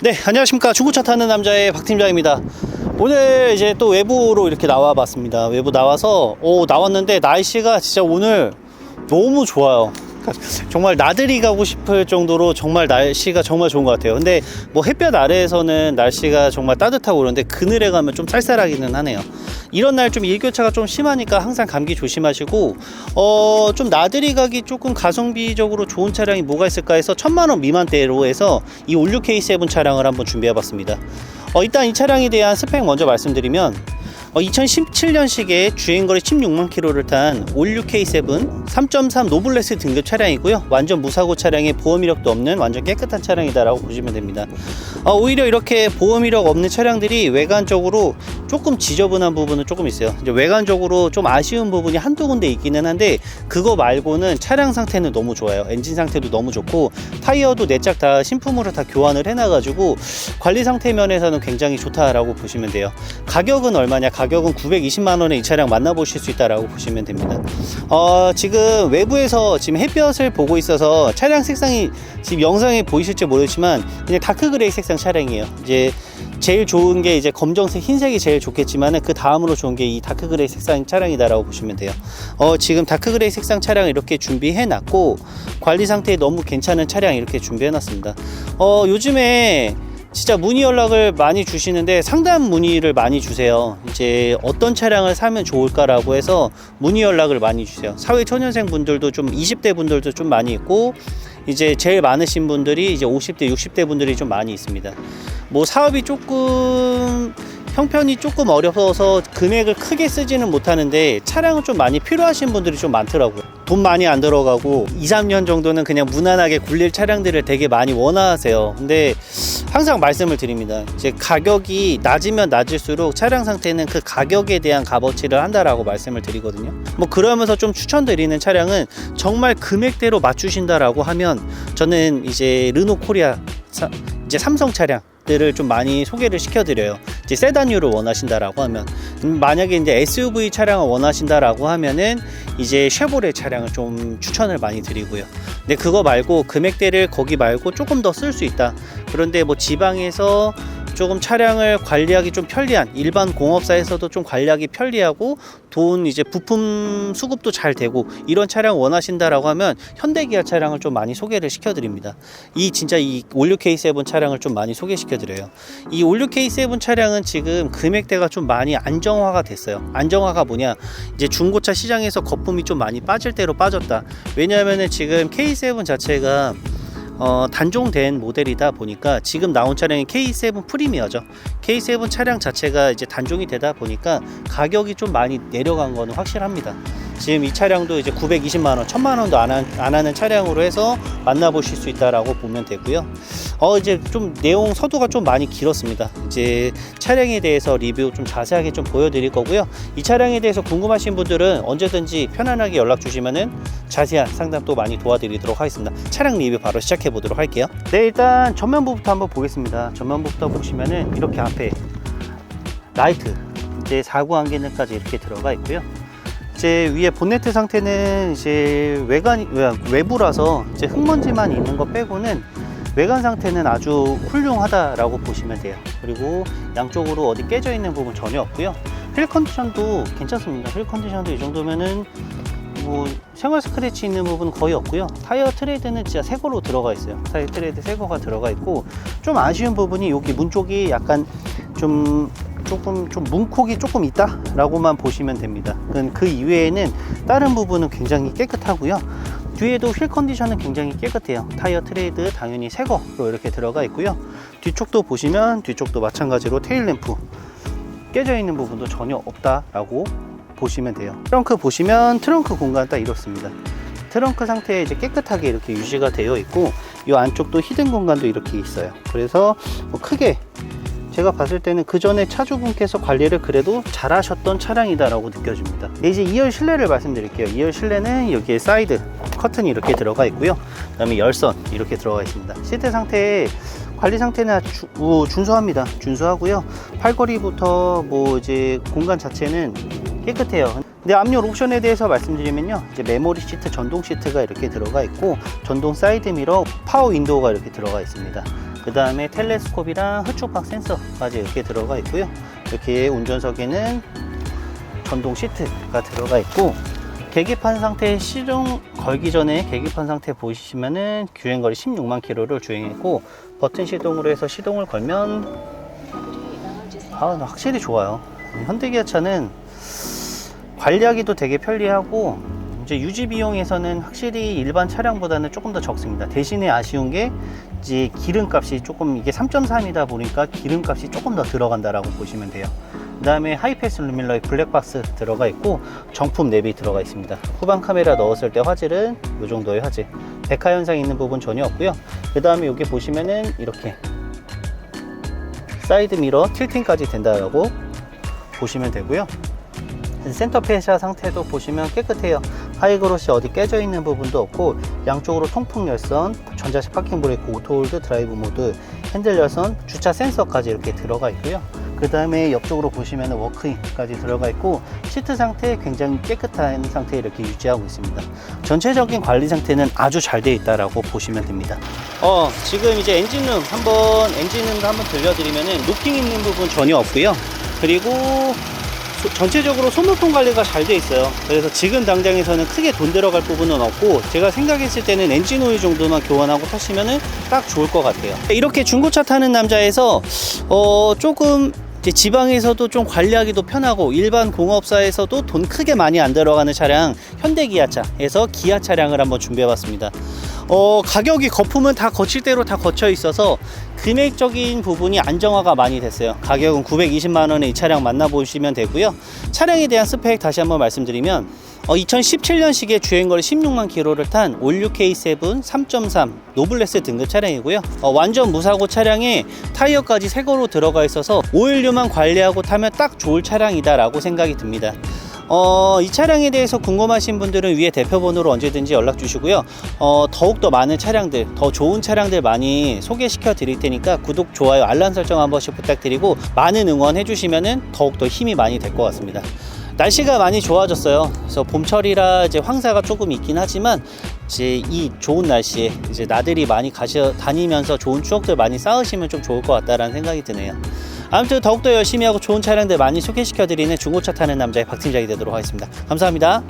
네, 안녕하십니까. 중고차 타는 남자의 박 팀장입니다. 오늘 이제 또 외부로 이렇게 나와 봤습니다. 외부 나와서, 오, 나왔는데 날씨가 진짜 오늘 너무 좋아요. 정말 나들이 가고 싶을 정도로 정말 날씨가 정말 좋은 것 같아요. 근데 뭐 햇볕 아래에서는 날씨가 정말 따뜻하고 그런데 그늘에 가면 좀 쌀쌀하기는 하네요. 이런 날 좀 일교차가 좀 심하니까 항상 감기 조심하시고 어 좀 나들이 가기 조금 가성비적으로 좋은 차량이 뭐가 있을까 해서 천만 원 미만대로 해서 이 올류 K7 차량을 한번 준비해봤습니다. 어 일단 이 차량에 대한 스펙 먼저 말씀드리면 어, 2017년식에 주행거리 16만 킬로를 탄 올류 K7 3.3 노블레스 등급 차량이고요. 완전 무사고 차량에 보험 이력도 없는 완전 깨끗한 차량이다라고 보시면 됩니다. 어, 오히려 이렇게 보험 이력 없는 차량들이 외관적으로 조금 지저분한 부분은 조금 있어요. 외관적으로 좀 아쉬운 부분이 한두 군데 있기는 한데 그거 말고는 차량 상태는 너무 좋아요. 엔진 상태도 너무 좋고 타이어도 네짝다 신품으로 다 교환을 해놔가지고 관리 상태 면에서는 굉장히 좋다라고 보시면 돼요. 가격은 얼마냐? 가격 은 920만 원에 이 차량 만나보실 수 있다라고 보시면 됩니다. 어, 지금 외부에서 지금 햇볕을 보고 있어서 차량 색상이 지금 영상에 보이실지 모르지만 그냥 다크 그레이 색상 차량이에요. 이제 제일 좋은 게 이제 검정색, 흰색이 제일 좋겠지만은 그 다음으로 좋은 게 이 다크 그레이 색상 차량이다라고 보시면 돼요. 어, 지금 다크 그레이 색상 차량 이렇게 준비해 놨고 관리 상태 너무 괜찮은 차량 이렇게 준비해 놨습니다. 어, 요즘에 진짜 문의 연락을 많이 주시는데 상담 문의를 많이 주세요. 이제 어떤 차량을 사면 좋을까라고 해서 문의 연락을 많이 주세요. 사회 초년생 분들도 좀 20대 분들도 좀 많이 있고 이제 제일 많으신 분들이 이제 50대, 60대 분들이 좀 많이 있습니다. 뭐 사업이 조금 형편이 조금 어려서 금액을 크게 쓰지는 못하는데 차량은 좀 많이 필요하신 분들이 좀 많더라고요. 돈 많이 안 들어가고 2, 3년 정도는 그냥 무난하게 굴릴 차량들을 되게 많이 원하세요. 근데 항상 말씀을 드립니다. 이제 가격이 낮으면 낮을수록 차량 상태는 그 가격에 대한 값어치를 한다라고 말씀을 드리거든요. 뭐 그러면서 좀 추천드리는 차량은 정말 금액대로 맞추신다라고 하면 저는 이제 르노 코리아 사- 이제 삼성 차량 들을 좀 많이 소개를 시켜드려요. 이제 세단류를 원하신다라고 하면 음, 만약에 이제 SUV 차량을 원하신다라고 하면은 이제 쉐보레 차량을 좀 추천을 많이 드리고요. 근데 그거 말고 금액대를 거기 말고 조금 더 쓸 수 있다. 그런데 뭐 지방에서 조금 차량을 관리하기 좀 편리한 일반 공업사에서도 좀 관리하기 편리하고 돈 이제 부품 수급도 잘 되고 이런 차량 원하신다라고 하면 현대기아 차량을 좀 많이 소개를 시켜드립니다. 이 진짜 이 올류 K7 차량을 좀 많이 소개시켜드려요. 이 올류 K7 차량은 지금 금액대가 좀 많이 안정화가 됐어요. 안정화가 뭐냐? 이제 중고차 시장에서 거품이 좀 많이 빠질 대로 빠졌다. 왜냐하면은 지금 K7 자체가 어, 단종된 모델이다 보니까 지금 나온 차량이 K7 프리미어죠. K7 차량 자체가 이제 단종이 되다 보니까 가격이 좀 많이 내려간 거는 확실합니다. 지금 이 차량도 이제 920만 원, 1000만 원도 안, 한- 안 하는 차량으로 해서 만나보실 수 있다라고 보면 되고요. 어 이제 좀 내용 서두가 좀 많이 길었습니다. 이제 차량에 대해서 리뷰 좀 자세하게 좀 보여드릴 거고요. 이 차량에 대해서 궁금하신 분들은 언제든지 편안하게 연락 주시면은 자세한 상담 또 많이 도와드리도록 하겠습니다. 차량 리뷰 바로 시작해 보도록 할게요. 네, 일단 전면부부터 한번 보겠습니다. 전면부부터 보시면은 이렇게 앞에 라이트 이제 사구 안개등까지 이렇게 들어가 있고요. 이제 위에 본네트 상태는 이제 외관 외부라서 이제 흙먼지만 있는 거 빼고는 외관 상태는 아주 훌륭하다라고 보시면 돼요. 그리고 양쪽으로 어디 깨져 있는 부분 전혀 없고요. 휠 컨디션도 괜찮습니다. 휠 컨디션도 이 정도면은 뭐 생활 스크래치 있는 부분은 거의 없고요. 타이어 트레이드는 진짜 새 거로 들어가 있어요. 타이어 트레이드 새 거가 들어가 있고 좀 아쉬운 부분이 여기 문 쪽이 약간 좀 조금 좀 문콕이 조금 있다 라고만 보시면 됩니다. 그, 그 이외에는 다른 부분은 굉장히 깨끗하고요. 뒤에도 휠 컨디션은 굉장히 깨끗해요. 타이어 트레이드 당연히 새 거로 이렇게 들어가 있고요. 뒤쪽도 보시면 뒤쪽도 마찬가지로 테일 램프 깨져 있는 부분도 전혀 없다 라고 보시면 돼요. 트렁크 보시면 트렁크 공간 딱 이렇습니다. 트렁크 상태 이제 깨끗하게 이렇게 유지가 되어 있고 이 안쪽도 히든 공간도 이렇게 있어요. 그래서 뭐 크게 제가 봤을 때는 그 전에 차주분께서 관리를 그래도 잘 하셨던 차량이다 라고 느껴집니다. 네, 이제 2열 실내를 말씀드릴게요. 2열 실내는 여기에 사이드 커튼이 이렇게 들어가 있고요. 그 다음에 열선 이렇게 들어가 있습니다. 시트 상태 관리 상태는 주- 어, 준수합니다. 준수하고요. 팔걸이부터 뭐 이제 공간 자체는 깨끗해요. 근데 앞열 옵션에 대해서 말씀드리면요. 이제 메모리 시트, 전동 시트가 이렇게 들어가 있고 전동 사이드 미러, 파워 윈도우가 이렇게 들어가 있습니다. 그 다음에 텔레스콥이랑 흡축박 센서까지 이렇게 들어가 있고요. 이렇게 운전석에는 전동 시트가 들어가 있고 계기판 상태 시동 걸기 전에 계기판 상태 보시면은 주행거리 16만 킬로를 주행했고 버튼 시동으로 해서 시동을 걸면 아 확실히 좋아요. 현대기아차는 관리하기도 되게 편리하고 이제 유지 비용에서는 확실히 일반 차량보다는 조금 더 적습니다. 대신에 아쉬운 게 이제 기름값이 조금 이게 3.3이다 보니까 기름값이 조금 더 들어간다라고 보시면 돼요 그 다음에 하이패스 루밀러에 블랙박스 들어가 있고 정품 랩이 들어가 있습니다. 후방 카메라 넣었을 때 화질은 이 정도의 화질. 백화 현상 있는 부분 전혀 없고요. 그 다음에 여기 보시면은 이렇게 사이드 미러 틸팅까지 된다고 보시면 되고요. 센터 페시아 상태도 보시면 깨끗해요. 하이그로시 어디 깨져 있는 부분도 없고 양쪽으로 통풍 열선 전자식 파킹 브레이크 오토홀드 드라이브 모드 핸들 열선 주차 센서까지 이렇게 들어가 있고요 그 다음에 옆쪽으로 보시면 워크인까지 들어가 있고 시트 상태 굉장히 깨끗한 상태 이렇게 유지하고 있습니다 전체적인 관리 상태는 아주 잘 되어 있다라고 보시면 됩니다 어 지금 이제 엔진룸 한번 엔진룸도 한번 들려드리면은 노킹 있는 부분 전혀 없고요 그리고 소- 전체적으로 소모품 관리가 잘 돼 있어요. 그래서 지금 당장에서는 크게 돈 들어갈 부분은 없고 제가 생각했을 때는 엔진 오일 정도만 교환하고 타시면은 딱 좋을 것 같아요. 이렇게 중고차 타는 남자에서 어 조금 지방에서도 좀 관리하기도 편하고 일반 공업사에서도 돈 크게 많이 안 들어가는 차량 현대기아차에서 기아 차량을 한번 준비해봤습니다. 어, 가격이 거품은 다 거칠 대로 다 거쳐 있어서 금액적인 부분이 안정화가 많이 됐어요. 가격은 920만 원에 이 차량 만나보시면 되고요. 차량에 대한 스펙 다시 한번 말씀드리면 어, 2017년식의 주행거리 16만 킬로를 탄 올류 K7 3.3 노블레스 등급 차량이고요. 어, 완전 무사고 차량에 타이어까지 새 거로 들어가 있어서 오일류만 관리하고 타면 딱 좋을 차량이다라고 생각이 듭니다. 어, 이 차량에 대해서 궁금하신 분들은 위에 대표번호로 언제든지 연락 주시고요. 어, 더욱더 많은 차량들, 더 좋은 차량들 많이 소개시켜 드릴 테니까 구독, 좋아요, 알람 설정 한 번씩 부탁드리고 많은 응원해 주시면은 더욱더 힘이 많이 될 것 같습니다. 날씨가 많이 좋아졌어요. 그래서 봄철이라 이제 황사가 조금 있긴 하지만 이제 이 좋은 날씨에 이제 나들이 많이 가셔 다니면서 좋은 추억들 많이 쌓으시면 좀 좋을 것 같다라는 생각이 드네요. 아무튼 더욱더 열심히 하고 좋은 차량들 많이 소개시켜 드리는 중고차 타는 남자의 박 팀장이 되도록 하겠습니다. 감사합니다.